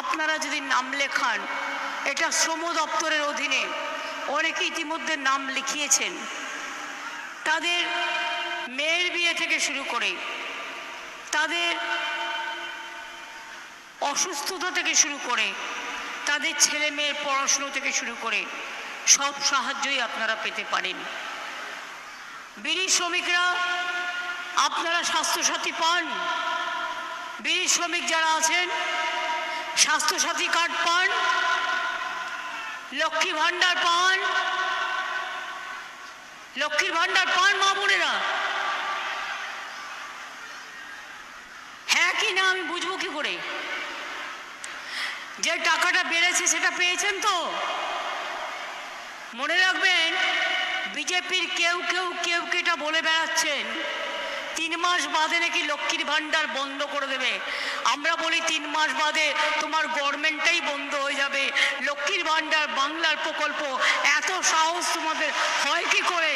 আপনারা যদি নাম লেখান, এটা শ্রম দপ্তরের অধীনে অনেকে ইতিমধ্যে নাম লিখিয়েছেন। তাদের মেয়ের বিয়ে থেকে শুরু করে তাদের অসুস্থতা থেকে শুরু করে তাদের ছেলে মেয়ের পড়াশুনো থেকে শুরু করে সব সাহায্যই আপনারা পেতে পারেন। বিড়ি শ্রমিকরা আপনারা স্বাস্থ্যসাথী পান। বিড়ি শ্রমিক যারা আছেন স্বাস্থ্যসাথী কার্ড পান, লক্ষ্মী ভাণ্ডার পান, লক্ষ্মীর ভাণ্ডার পান মা বোনেরা। হ্যাঁ কি না আমি বুঝব কি করে? যে টাকাটা বেড়েছে সেটা পেয়েছেন তো? মনে রাখবেন, বিজেপির কেউ কেউ কেউ কেটা বলে বেড়াচ্ছেন। তিন মাস বাদে নাকি লক্ষ্মীর ভাণ্ডার বন্ধ করে দেবে। আমরা বলি তিন মাস বাদে তোমার গভর্নমেন্টটাই বন্ধ হয়ে যাবে। লক্ষ্মীর ভাণ্ডার বাংলার প্রকল্প, এত সাহস তোমাদের হয় কি করে?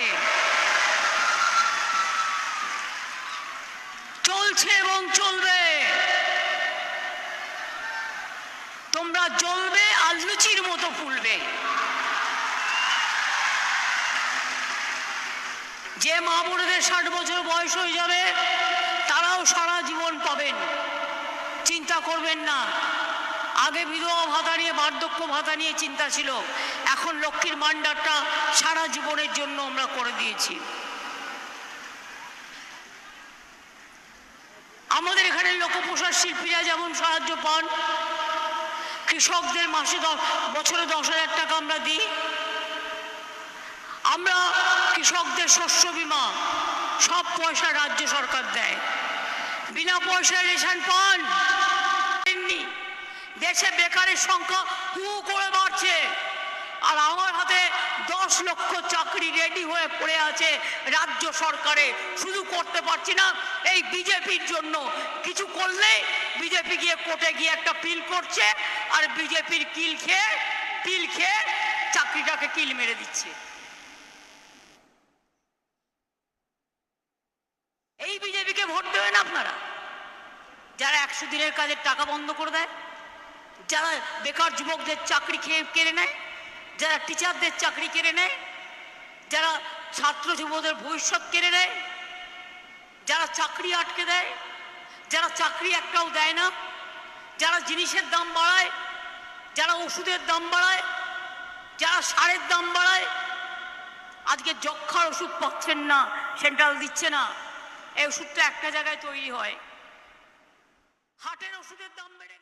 চলছে এবং চলবে। তোমরা জ্বলবে আর লুচির মতো ফুলবে। যে মা বোনেদের ষাট বছর বয়স হয়ে যাবে, তারাও সারা জীবন পাবেন। চিন্তা করবেন না। আগে বিধবা ভাতা নিয়ে, বার্ধক্য ভাতা নিয়ে চিন্তা ছিল। এখন লক্ষ্মীর ভাণ্ডারটা সারা জীবনের জন্য আমরা করে দিয়েছি। আমাদের এখানে লোকপ্রসার শিল্পীরা যেমন সাহায্য পান, কৃষকদের মাসে দশ, বছরে দশ হাজার টাকা আমরা দিই। আমরা কৃষকদের শস্য বীমা, সব পয়সা রাজ্য সরকার দেয়। বিনা পয়সায় রেশন পান। দেশে বেকারের সংখ্যা হু করে বাড়ছে। আর আমার হাতে দশ লক্ষ চাকরি রেডি হয়ে পড়ে আছে রাজ্য সরকারে। শুধু করতে পারছি না, এই বিজেপির জন্য কিছু করলে বিজেপি গিয়ে কোর্টে গিয়ে একটা পিল করছে, আর বিজেপির কিল খেয়ে, পিল খেয়ে চাকরিটাকে কিল মেরে দিচ্ছে এই বিজেপিকে ভোট দেবেন আপনারা যারা একশো দিনের কাজের টাকা বন্ধ করে দেয়, যারা বেকার যুবকদের চাকরি খেয়ে কেড়ে নেয়, যারা টিচারদের চাকরি কেড়ে নেয়, যারা ছাত্র যুবদের ভবিষ্যৎ কেড়ে নেয়, যারা চাকরি আটকে দেয়, যারা চাকরি একটাও দেয় না, যারা জিনিসের দাম বাড়ায়, যারা ওষুধের দাম বাড়ায়, যারা সারের দাম বাড়ায়, আজকে যক্ষার ওষুধ পাচ্ছেন না, সেন্ট্রাল দিচ্ছে না, এই ওষুধটা একটা জায়গায় তৈরি হয়। হাটের ওষুধের দাম বেড়ে